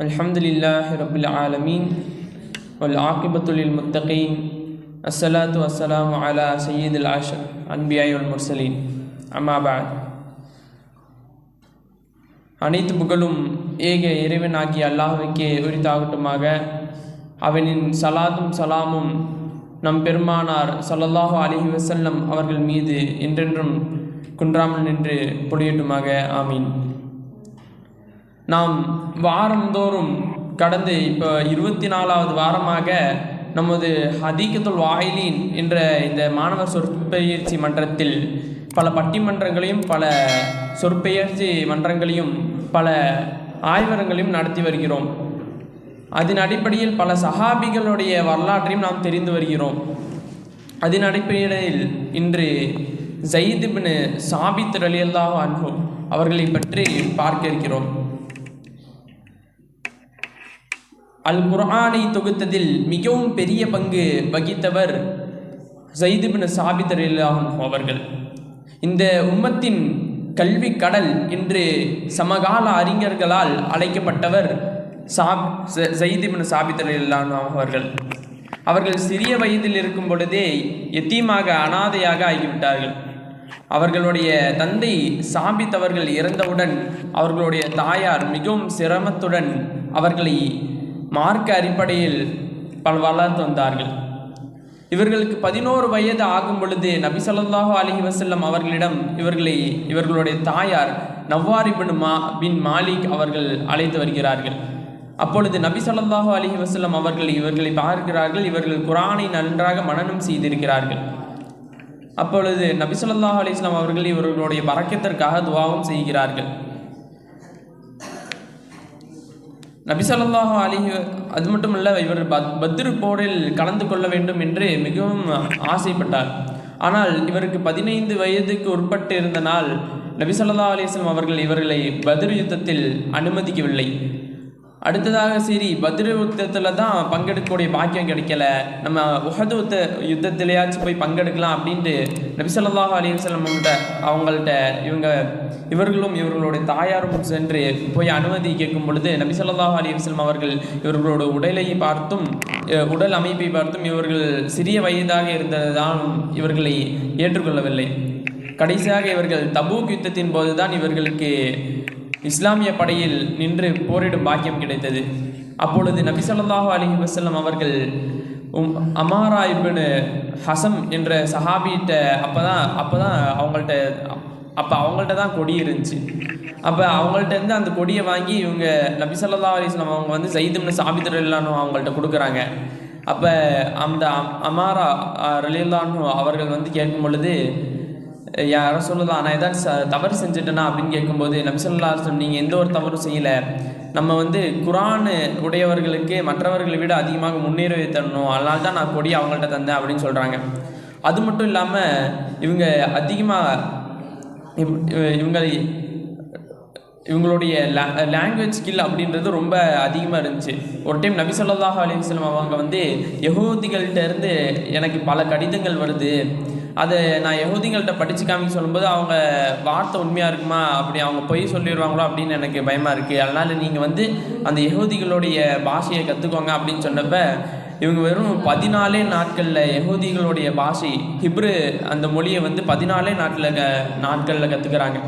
الحمد لله رب العالمين والعاقبة للمتقين الصلاة والسلام على سيد العشر أنبياء والمرسلين أما بعد அனைத்து புகழும் ஏக இறைவன் ஆகிய அல்லாஹ்வுக்கே உரித்தாகட்டுமாக அவனின் சலாத்தும் சலாமும் நம் பெருமானார் ஸல்லல்லாஹு அலைஹி வஸல்லம் அவர்கள் மீது என்றென்றும் குன்றாமல் நின்று பொழியட்டுமாக ஆமீன் நாம் வாரந்தோறும் கடந்து இப்போ இருபத்தி நாலாவது வாரமாக நமது ஹதீகத்துல் வாயிலின் என்ற இந்த மாணவர் சொற்பெயர்ச்சி மன்றத்தில் பல பட்டிமன்றங்களையும் பல சொற்பெயர்ச்சி மன்றங்களையும் பல ஆய்வரங்களையும் நடத்தி வருகிறோம். அதன் அடிப்படையில் பல சஹாபிகளுடைய வரலாற்றையும் நாம் தெரிந்து வருகிறோம். அதன் அடிப்படையில் இன்று ஜயீத் இப்னு சாபித் ரலியல்லாஹு அன்ஹு அவர்களை பற்றி பார்க்க இருக்கிறோம். அல் குர்ஆனை தொகுத்ததில் மிகவும் பெரிய பங்கு வகித்தவர் ஜயீத் இப்னு அவர்கள். இந்த உம்மத்தின் கல்வி கடல் என்று சமகால அறிஞர்களால் அழைக்கப்பட்டவர் சாப் ஜயீத் இப்னு அவர்கள். அவர்கள் சிறிய வயதில் இருக்கும் பொழுதே எத்தீமாக அனாதையாக ஆகிவிட்டார்கள். அவர்களுடைய தந்தை சாபித் அவர்கள் இறந்தவுடன் அவர்களுடைய தாயார் மிகவும் சிரமத்துடன் அவர்களை மார்க்க அடிப்படையில் பல வளர்த்து வந்தார்கள் இவர்களுக்கு பதினோரு வயது ஆகும் பொழுது நபி சொல்லாஹு அலி வசல்லம் அவர்களிடம் இவர்களை இவர்களுடைய தாயார் நவ்வாரி பின் மா பின் மாலிக் அவர்கள் அழைத்து வருகிறார்கள். அப்பொழுது நபி சொல்லாஹு அலி வசல்லம் அவர்கள் இவர்களை பார்க்கிறார்கள். இவர்கள் குரானை நன்றாக மனனம் செய்திருக்கிறார்கள். அப்பொழுது நபி சொல்லாஹு அலி இஸ்லாம் அவர்கள் இவர்களுடைய பறக்கத்திற்காக துவாவும் செய்கிறார்கள். நபி ஸல்லல்லாஹு அலைஹி அது இல்லை இவர் பத் பத்ரு போரில் கலந்து கொள்ள வேண்டும் என்று மிகவும் ஆசைப்பட்டார். ஆனால் இவருக்கு பதினைந்து வயதுக்கு உட்பட்டு இருந்தனால் நபி ஸல்லல்லாஹு அலிஸ்லாம் அவர்கள் இவர்களை பத்ரு யுத்தத்தில் அனுமதிக்கவில்லை. அடுத்ததாக சரி பத்ர யுத்தத்தில் தான் பங்கெடுக்கக்கூடிய பாக்கியம் கிடைக்கல. நம்ம உஹது யுத்த யுத்தத்திலேயாச்சும் போய் பங்கெடுக்கலாம் அப்படின்ட்டு நபி ஸல்லல்லாஹு அவங்கள்ட்ட இவங்க இவர்களும் இவர்களுடைய தாயாரும் சென்று போய் அனுமதி கேட்கும் பொழுது நபி அலிவசல்லம் அவர்கள் இவர்களோட உடலை பார்த்தும் உடல் அமைப்பை பார்த்தும் இவர்கள் சிறிய வயதாக இருந்ததுதான் இவர்களை ஏற்றுக்கொள்ளவில்லை. கடைசியாக இவர்கள் தபூக் யுத்தத்தின் போதுதான் இவர்களுக்கு இஸ்லாமிய படையில் நின்று போரிடும் பாக்கியம் கிடைத்தது. அப்பொழுது நபி ஸல்லல்லாஹு அலைஹி வஸல்லம் அவர்கள் உம் அமாரா இப்னு ஹசம் என்ற சஹாபிகிட்ட அப்போ தான் அப்போ தான் அவங்கள்ட்ட அப்போ அவங்கள்ட்ட தான் கொடி இருந்துச்சு. அப்போ அவங்கள்ட்ட இருந்து அந்த கொடியை வாங்கி இவங்க நபி ஸல்லல்லாஹு அலிஸ்லாம் அவங்க வந்து சைதும்னு சாபித் ரலியல்லாஹு அவங்கள்ட்ட கொடுக்குறாங்க. அப்போ அந்த அம்- அமாரா ரலியல்லாஹு அவர்கள் வந்து கேட்கும் பொழுது யாரும் சொல்லலாம் நான் ஏதாவது ச தவறு செஞ்சுட்டேனா? அப்படின்னு கேட்கும்போது நபிசல்லா நீங்கள் எந்த ஒரு தவறும் செய்யலை. நம்ம வந்து குரான் உடையவர்களுக்கு மற்றவர்களை விட அதிகமாக முன்னேறி தரணும். அதனால தான் நான் கொடி அவங்கள்ட்ட தந்தேன் அப்படின்னு சொல்கிறாங்க அது மட்டும் இல்லாமல் இவங்க அதிகமாக இவங்க இவங்களுடைய லாங்குவேஜ் ஸ்கில் அப்படின்றது ரொம்ப அதிகமாக இருந்துச்சு. ஒரு டைம் நபி சொல்லாஹ் அலைஹி அவங்க வந்து யகூதிகள்கிட்ட இருந்து எனக்கு பல கடிதங்கள் வருது. அதை நான் யகூதிகள்கிட்ட படித்து காமிக்க சொல்லும்போது அவங்க வார்த்தை உண்மையாக இருக்குமா? அப்படி அவங்க பொய் சொல்லிடுவாங்களோ அப்படின்னு எனக்கு பயமாக இருக்குது அதனால் நீங்கள் வந்து அந்த யகூதிகளுடைய பாஷையை கற்றுக்கோங்க அப்படின்னு சொன்னப்ப இவங்க வெறும் பதினாலே நாட்களில் யகூதிகளுடைய பாஷை ஹிப்ரு அந்த மொழியை வந்து பதினாலே நாட்டில் க நாட்களில் கற்றுக்கிறாங்க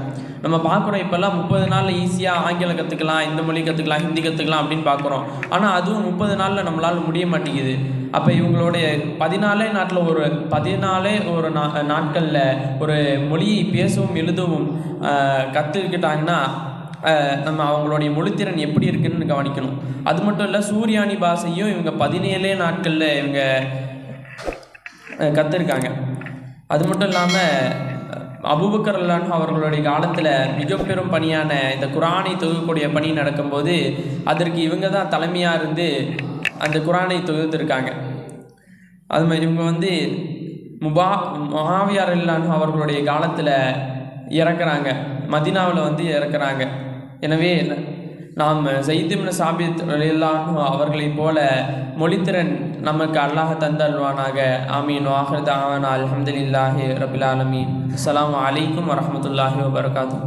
நம்ம பார்க்குறோம் இப்போல்லாம் முப்பது நாளில் ஈஸியாக ஆங்கிலம் கற்றுக்கலாம் இந்த மொழி கற்றுக்கலாம் ஹிந்தி கற்றுக்கலாம் அப்படின்னு பார்க்குறோம். ஆனால் அதுவும் முப்பது நாளில் நம்மளால் முடிய மாட்டேங்குது. அப்போ இவங்களுடைய பதினாலே நாட்டில் ஒரு பதினாலே ஒரு நா நாட்களில் ஒரு மொழியை பேசவும் எழுதவும் கற்றுக்கிட்டாங்கன்னா நம்ம அவங்களுடைய மொழித்திறன் எப்படி இருக்குன்னு கவனிக்கணும். அது மட்டும் இல்லை சூரியானி பாஷையும் இவங்க பதினேழே நாட்களில் இவங்க கற்றுருக்காங்க அது மட்டும் இல்லாமல் அபூபக்கர் அல்லான் அவர்களுடைய காலத்தில் மிக பெரும் பணியான இந்த குரானை தொகுக்கக்கூடிய பணி நடக்கும்போது அதற்கு இவங்க தான் தலைமையாக இருந்து அந்த குரானை தொகுத்திருக்காங்க அது மாதிரி இவங்க வந்து முபா மகாவியார் இல்லான் அவர்களுடைய காலத்தில் இறக்குறாங்க. மதினாவில் வந்து இறக்குறாங்க. எனவே நாம் ஜெயிதிம்னு சாபித் ரலியல்லாஹு அவர்களைப் போல மொழித்திறன் நமக்கு அல்லாஹ் தந்தல்வானாக ஆமீன். வாஹர் தாவானா அலமதுல்லாஹி ரபுல் ஆலமீன். அஸ்ஸலாமு அலைக்கும் வரமத்துல்லாஹி வபர்காத்தூ